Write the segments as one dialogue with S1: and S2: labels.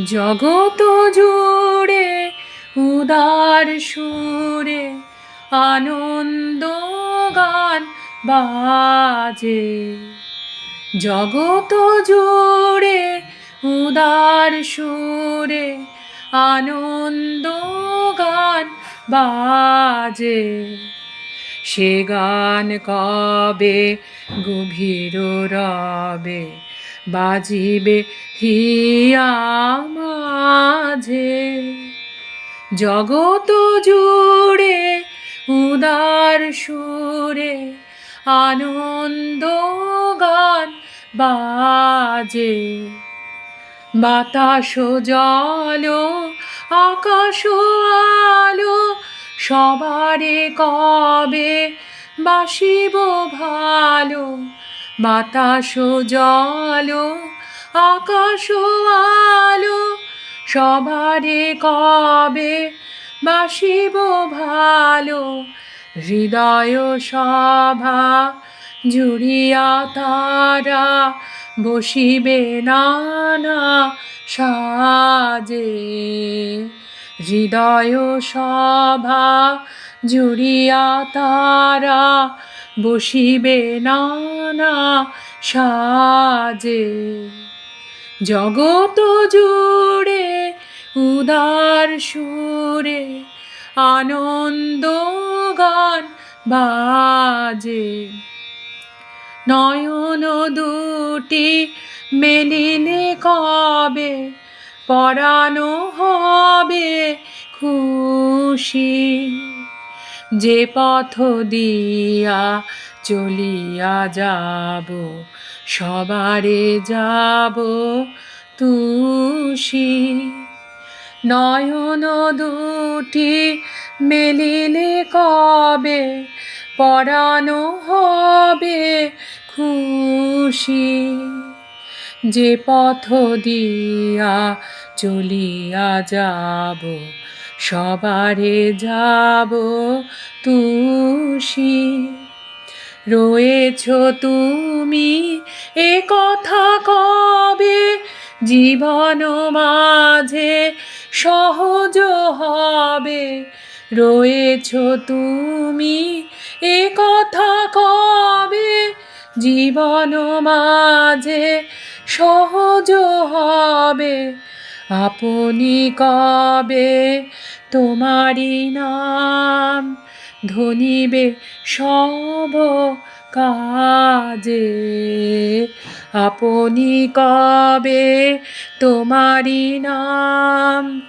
S1: জগত জুড়ে, উদার সুরে আনন্দ গান বাজে। জগত জুড়ে, উদার সুরে আনন্দ গান বাজে। সে গান কবে গভীর রবে? বাজিবে হিয়া মাঝে জগত জুড়ে, উদার সুরে আনন্দ গান বাজে। বাতাস জল, আকাশ আলো, সবারে কবে বাসিব ভালো? বাতাস জল, আকাশ আলো, সবারে কবে বাসিব ভালো? হৃদয় সভা জুড়িয়া তারা বসিবে নানা সাজে। হৃদয় সভা জুড়িয়া তারা বসিবে নানা সাজে। জগত জুড়ে, উদার সুরে, আনন্দ গান বাজে। নয়ন দুটি মেলিলে কবে পরানো হবে খুশি। যে পথ দিয়া চলিয়া যাব, সবারে যাব তুষি। নয়ন দুটি মেলিলে কবে পরানো হবে খুশি। যে পথ দিয়া চলিয়া যাব সবারে যাব তুষি। রয়েছ তুমি এ কথা কবে? জীবন মাঝে সহজ হবে। রয়েছ তুমি এ কথা কবে? জীবন মাঝে সহজ হবে। আপনি কবে তোমারি নাম ধনিবে সব কাজে। আপনি কবে তোমারি নাম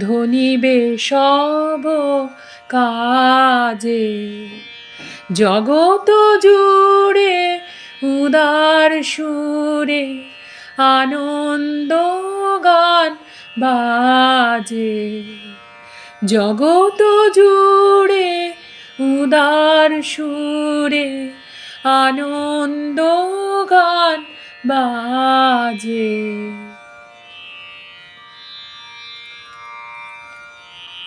S1: ধনিবে সব কাজে? জগত জুড়ে উদার সুরে আনন্দ গান বাজে। জগত জুড়ে উদার সুরে আনন্দ গান বাজে।